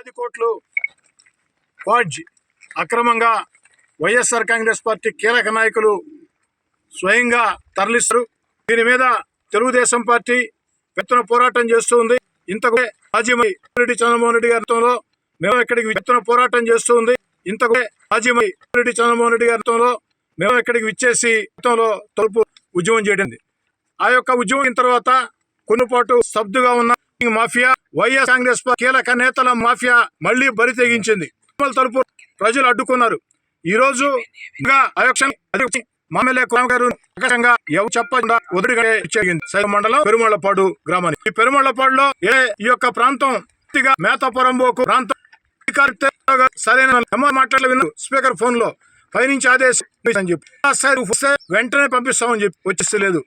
వేలాది కోట్లు. ఫాడ్జ్ అక్రమంగా వైఎస్ఆర్ కాంగ్రెస్ పార్టీ కీలక నాయకులు స్వయంగా తరలిస్తారు. దీని మీద తెలుగుదేశం పార్టీ పెత్తన పోరాటం చేస్తూ ఉంది. ఇంతకు మాజీ రెడ్డి చంద్రమోహన్ రెడ్డి గారితో మేము ఇక్కడికి పెత్తన పోరాటం చేస్తూ ఉంది. ఇంతకు మాజీ రెడ్డి చంద్రమోహన్ రెడ్డి గారితో మేము ఇక్కడికి విచ్చేసి గతంలో తలుపు ఉద్యమం చేయడింది ఆ యొక్క ఉద్యమం తర్వాత కొన్నిపాటు స్తబ్దుగా ఉన్న మాఫియా వైఎస్ కాంగ్రెస్ కీలక నేతల మాఫియా మళ్ళీ బరి తెగించింది. తలుపు ప్రజలు అడ్డుకున్నారు. ఈ రోజు ఇంకా గారు ఎవరు చెప్పకుండా మండలం పెరుమళ్ళపాడు గ్రామానికి. ఈ పెరుమళ్ళపాడులో ఏ ఈ యొక్క ప్రాంతం పూర్తిగా ప్రాంతం. సరైన ఎమ్మ విను స్పీకర్ ఫోన్లో పైనుంచి ఆదేశం అని చెప్పి. సార్ వెంటనే పంపిస్తామని చెప్పి వచ్చేస్తలేదు.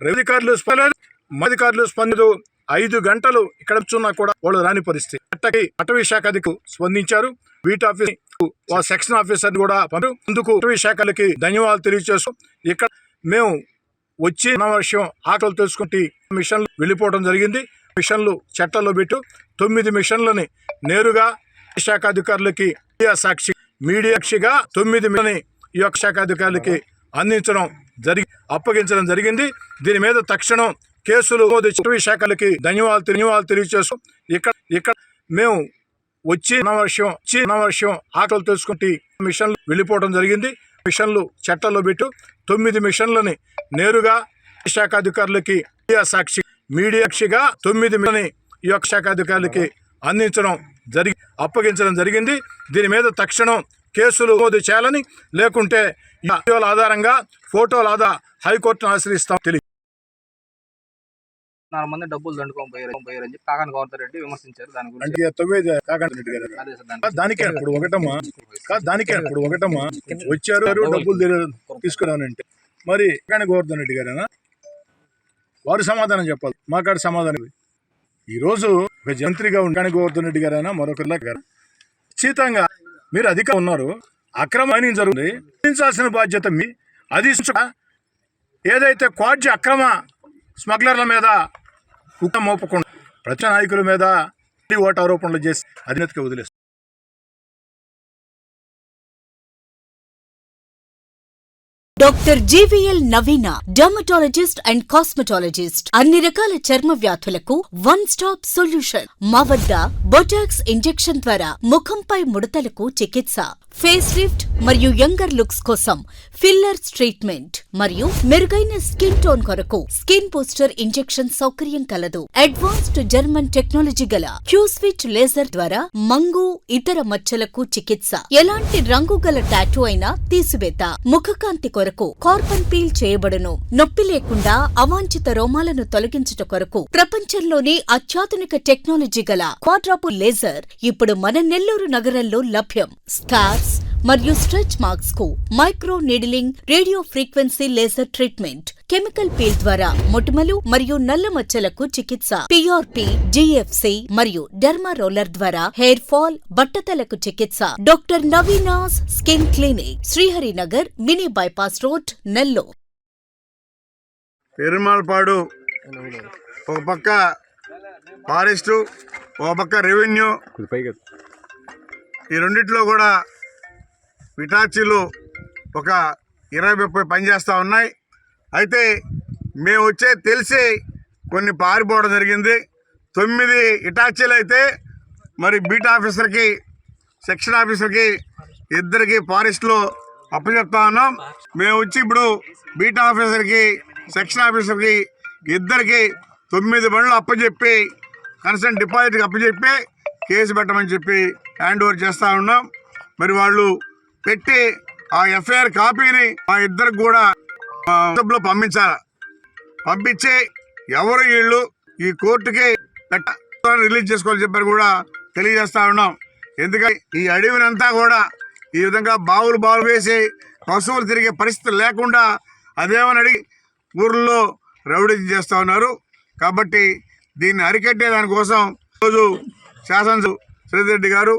రవి అధికారులు స్పందలేదు మా అధికారులు స్పందదు ఐదు గంటలు ఇక్కడ కూర్చున్నా కూడా వాళ్ళు రాని పరిస్థితి. అట్టకి అటవీ శాఖ అధికు స్పందించారు. వీట్ ఆఫీస్ సెక్షన్ ఆఫీసర్ కూడా పంపారు. అందుకు అటవీ శాఖలకి ధన్యవాదాలు తెలియజేస్తూ ఇక్కడ మేము వచ్చి ఉన్న విషయం ఆకలి తెలుసుకుంటే మిషన్లు వెళ్ళిపోవడం జరిగింది. మిషన్లు చట్టంలో పెట్టు. తొమ్మిది మిషన్లని నేరుగా శాఖ అధికారులకి మీడియా సాక్షి మీడియా సాక్షిగా తొమ్మిది మిషన్ని ఈ యొక్క శాఖ అధికారులకి అందించడం జరిగి అప్పగించడం జరిగింది. దీని మీద తక్షణం కేసులు నమోదు శాఖలకి ధన్యవాదాలు ధన్యవాదాలు తెలియజేస్తూ ఇక్కడ ఇక్కడ మేము వచ్చి ఉన్న వచ్చి ఉన్న ఆకలి తెలుసుకుంటే మిషన్లు వెళ్ళిపోవడం జరిగింది. మిషన్లు చట్టంలో పెట్టు. తొమ్మిది మిషన్లని నేరుగా ఈ శాఖ అధికారులకి మీడియా సాక్షి మీడియా సాక్షిగా తొమ్మిది మిషన్ని ఈ యొక్క శాఖ అధికారులకి అందించడం జరిగి అప్పగించడం జరిగింది. దీని మీద తక్షణం కేసులు నమోదు చేయాలని లేకుంటే వీడియోల ఆధారంగా ఫోటోల ఆధార హైకోర్టును ఆశ్రయిస్తాం తెలియదు నాలుగు మంది డబ్బులు దండుకొని పోయారు. పోయారు అని చెప్పి కాకాని గౌరవ రెడ్డి విమర్శించారు. దాని గురించి దానికే ఇప్పుడు ఒకటమ్మా. దానికే ఇప్పుడు ఒకటమ్మా. వచ్చారు డబ్బులు తీసుకురానంటే. మరి కానీ గోవర్ధన్ రెడ్డి గారేనా? వారు సమాధానం చెప్పాలి. మాకాడ సమాధానం ఇది. ఈ రోజు ఒక మంత్రిగా ఉండాని గోవర్ధన్ రెడ్డి గారైనా? మరొకరిలా గారు? ఖచ్చితంగా మీరు అధిక ఉన్నారు. అక్రమ జరుగుతుంది. రక్షించాల్సిన బాధ్యత మీ. అది ఏదైతే క్వాడ్జి అక్రమ స్మగ్లర్ల మీద కుక్క మోపకుండా ప్రతి నాయకుల మీద ఓటు ఆరోపణలు చేసి అధినేతకి వదిలేస్తారు doctor GVL Naveena dermatologist and cosmetologist. అన్ని రకాల చర్మ వ్యాధులకు వన్ స్టాప్ సొల్యూషన్. మా వద్ద బొటాక్స్ ఇంజెక్షన్ ద్వారా ముఖంపై ముడతలకు చికిత్స ఫేస్ లిఫ్ట్ మరియు యంగర్ లుక్స్ కోసం ఫిల్లర్స్ ట్రీట్మెంట్ మరియు మెరుగైన స్కిన్ టోన్ కొరకు స్కిన్ బూస్టర్ ఇంజెక్షన్ సౌకర్యం కలదు. అడ్వాన్స్డ్ జర్మన్ టెక్నాలజీ గల క్యూస్విచ్ లేజర్ ద్వారా మంగు ఇతర మచ్చలకు చికిత్స. ఎలాంటి రంగు గల టాటూ అయినా తీసివేత. ముఖకాంతి కొరకు కార్బన్ పీల్ చేయబడును. నొప్పి లేకుండా అవాంఛిత రోమాలను తొలగించుట కొరకు. ప్రపంచంలోనే అత్యాధునిక టెక్నాలజీ గల క్వాడ్రాపు లేజర్ ఇప్పుడు మన నెల్లూరు నగరంలో లభ్యం. స్కార్స్ మరియు stretch మార్క్స్కు micro needling radio frequency laser treatment. Chemical peel ద్వారా మొటిమలు మరియు నల్ల మచ్చలకు చికిత్స. పిఆర్పి జిఎఫ్సి మరియు డెర్మా రోలర్ ద్వారా హెయిర్ ఫాల్ బట్టతలకు చికిత్స. Doctor Naveena's skin clinic Sriharinagar mini bypass road Nellore. Perumalapadu ఒక పక్క ఫారెస్టు ఒక పక్క రెవెన్యూ. ఈ రెండిట్లో కూడా విటాచీలు ఒక ఇరవై ముప్పై పనిచేస్తూ ఉన్నాయి. అయితే మేము వచ్చే తెలిసి కొన్ని పారిపోవడం జరిగింది. తొమ్మిది ఇటాచీలు అయితే మరి బీట్ ఆఫీసర్కి సెక్షన్ ఆఫీసర్కి ఇద్దరికి ఫారెస్ట్లో అప్పచెప్తా ఉన్నాం. మేము వచ్చి ఇప్పుడు బీట్ ఆఫీసర్కి సెక్షన్ ఆఫీసర్కి ఇద్దరికి తొమ్మిది బండ్లు అప్పచెప్పి కన్సర్న్ డిపాజిట్కి అప్పచెప్పి కేసు పెట్టమని చెప్పి హ్యాండ్ ఓవర్ చేస్తూ ఉన్నాం. మరి వాళ్ళు పెట్టి ఆ ఎఫ్ఐఆర్ కాపీని మా ఇద్దరికి కూడా లో పంపించాల? పంపించి ఎవరు వీళ్ళు ఈ కోర్టుకి రిలీజ్ చేసుకోవాలని చెప్పారు కూడా తెలియజేస్తా ఉన్నాం. ఎందుకంటే ఈ అడవినంతా కూడా ఈ విధంగా బావులు బావులు వేసి పశువులు తిరిగే పరిస్థితి లేకుండా అదేమని అడిగి ఊర్లో రౌడీ చేస్తూ ఉన్నారు. కాబట్టి దీన్ని అరికట్టే దానికోసం రోజు శాసనసభ శ్రీరెడ్డి గారు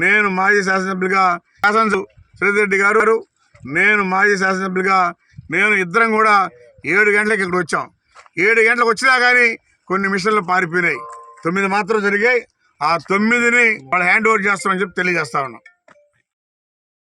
నేను మాజీ శాసనసభ్యులుగా శాసనసభ శ్రీరెడ్డి గారు నేను మాజీ శాసనసభ్యులుగా నేను ఇద్దరం కూడా ఏడు గంటలకు ఇక్కడ వచ్చాం. ఏడు గంటలకు వచ్చినా కానీ కొన్ని మిషన్లు పారిపోయినాయి. తొమ్మిది మాత్రం జరిగాయి. ఆ తొమ్మిదిని వాళ్ళు హ్యాండ్ ఓవర్ చేస్తామని చెప్పి తెలియజేస్తా ఉన్నాం.